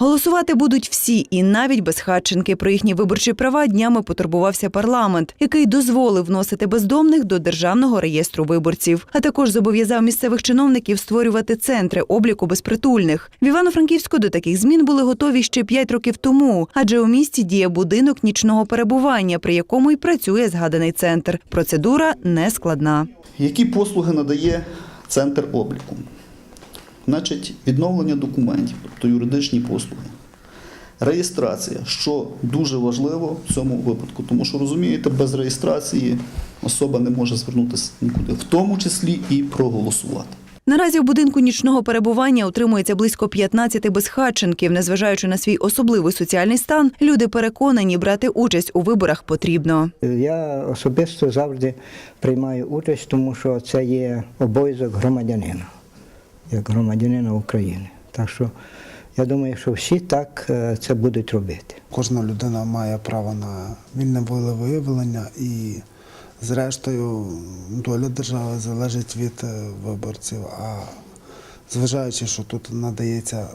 Голосувати будуть всі, і навіть безхатченки. Про їхні виборчі права днями потурбувався парламент, який дозволив вносити бездомних до державного реєстру виборців, а також зобов'язав місцевих чиновників створювати центри обліку безпритульних. В Івано-Франківську до таких змін були готові ще п'ять років тому, адже у місті діє будинок нічного перебування, при якому й працює згаданий центр. Процедура не складна. Які послуги надає центр обліку? Значить, відновлення документів, тобто юридичні послуги. Реєстрація, що дуже важливо в цьому випадку, тому що розумієте, без реєстрації особа не може звернутися нікуди, в тому числі і проголосувати. Наразі у будинку нічного перебування утримується близько 15 безхатченків. Незважаючи на свій особливий соціальний стан, люди переконані, брати участь у виборах потрібно. Я особисто завжди приймаю участь, тому що це є обов'язок громадянина, як громадянина України. Так що я думаю, що всі так е, це будуть робити. Кожна людина має право на вільне волевиявлення і, зрештою, доля держави залежить від е, виборців. А зважаючи, що тут надається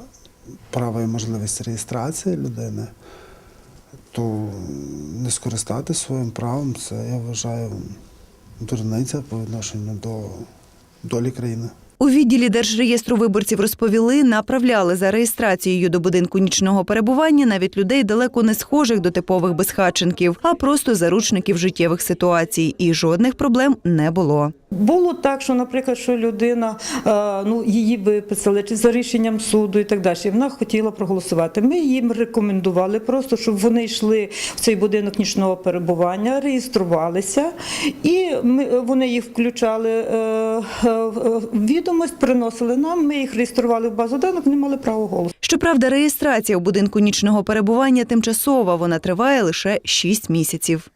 право і можливість реєстрації людини, то не скористатися своїм правом це я вважаю дурниця по відношенню до долі країни. У відділі Держреєстру виборців розповіли, направляли за реєстрацією до будинку нічного перебування навіть людей далеко не схожих до типових безхатченків, а просто заручників життєвих ситуацій. І жодних проблем не було. Було так, що, наприклад, що людина е, ну її виписали чи за рішенням суду і так далі. Вона хотіла проголосувати. Ми їм рекомендували просто, щоб вони йшли в цей будинок нічного перебування, реєструвалися, і ми вони їх включали е, е, в приносили нам. Ми їх реєстрували в базу даних, не мали право голосу. Щоправда, реєстрація у будинку нічного перебування тимчасова. Вона триває лише 6 місяців.